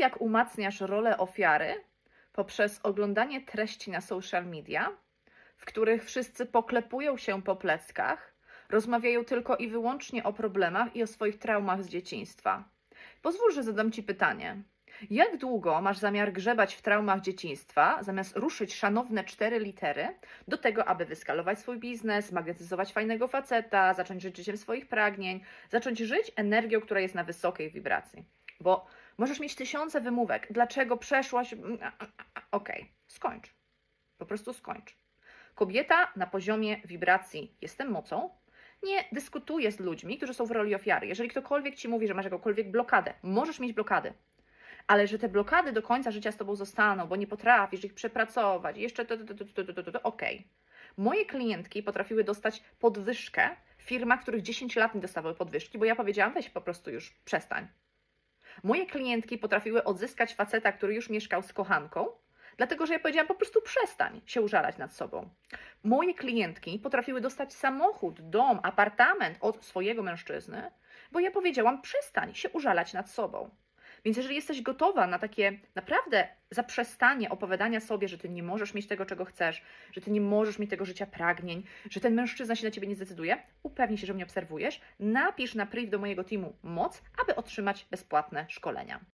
jak umacniasz rolę ofiary poprzez oglądanie treści na social media, w których wszyscy poklepują się po pleckach, rozmawiają tylko i wyłącznie o problemach i o swoich traumach z dzieciństwa. Pozwól, że zadam Ci pytanie. Jak długo masz zamiar grzebać w traumach dzieciństwa, zamiast ruszyć szanowne cztery litery do tego, aby wyskalować swój biznes, magnetyzować fajnego faceta, zacząć żyć życiem swoich pragnień, zacząć żyć energią, która jest na wysokiej wibracji? Bo możesz mieć tysiące wymówek, dlaczego przeszłaś. Okej, skończ. Po prostu skończ. Kobieta na poziomie wibracji jestem mocą, nie dyskutuje z ludźmi, którzy są w roli ofiary. Jeżeli ktokolwiek ci mówi, że masz jakąkolwiek blokadę, możesz mieć blokady, ale że te blokady do końca życia z tobą zostaną, bo nie potrafisz ich przepracować, jeszcze to, to, to, to, to, to, to, okej. Moje klientki potrafiły dostać podwyżkę w firmach, których 10 lat nie dostawały podwyżki, bo ja powiedziałam, weź po prostu już przestań. Moje klientki potrafiły odzyskać faceta, który już mieszkał z kochanką, dlatego że ja powiedziałam po prostu przestań się użalać nad sobą. Moje klientki potrafiły dostać samochód, dom, apartament od swojego mężczyzny, bo ja powiedziałam przestań się użalać nad sobą. Więc jeżeli jesteś gotowa na takie naprawdę zaprzestanie opowiadania sobie, że ty nie możesz mieć tego, czego chcesz, że ty nie możesz mieć tego życia pragnień, że ten mężczyzna się na ciebie nie zdecyduje, upewnij się, że mnie obserwujesz, napisz na priv do mojego teamu moc, aby otrzymać bezpłatne szkolenia.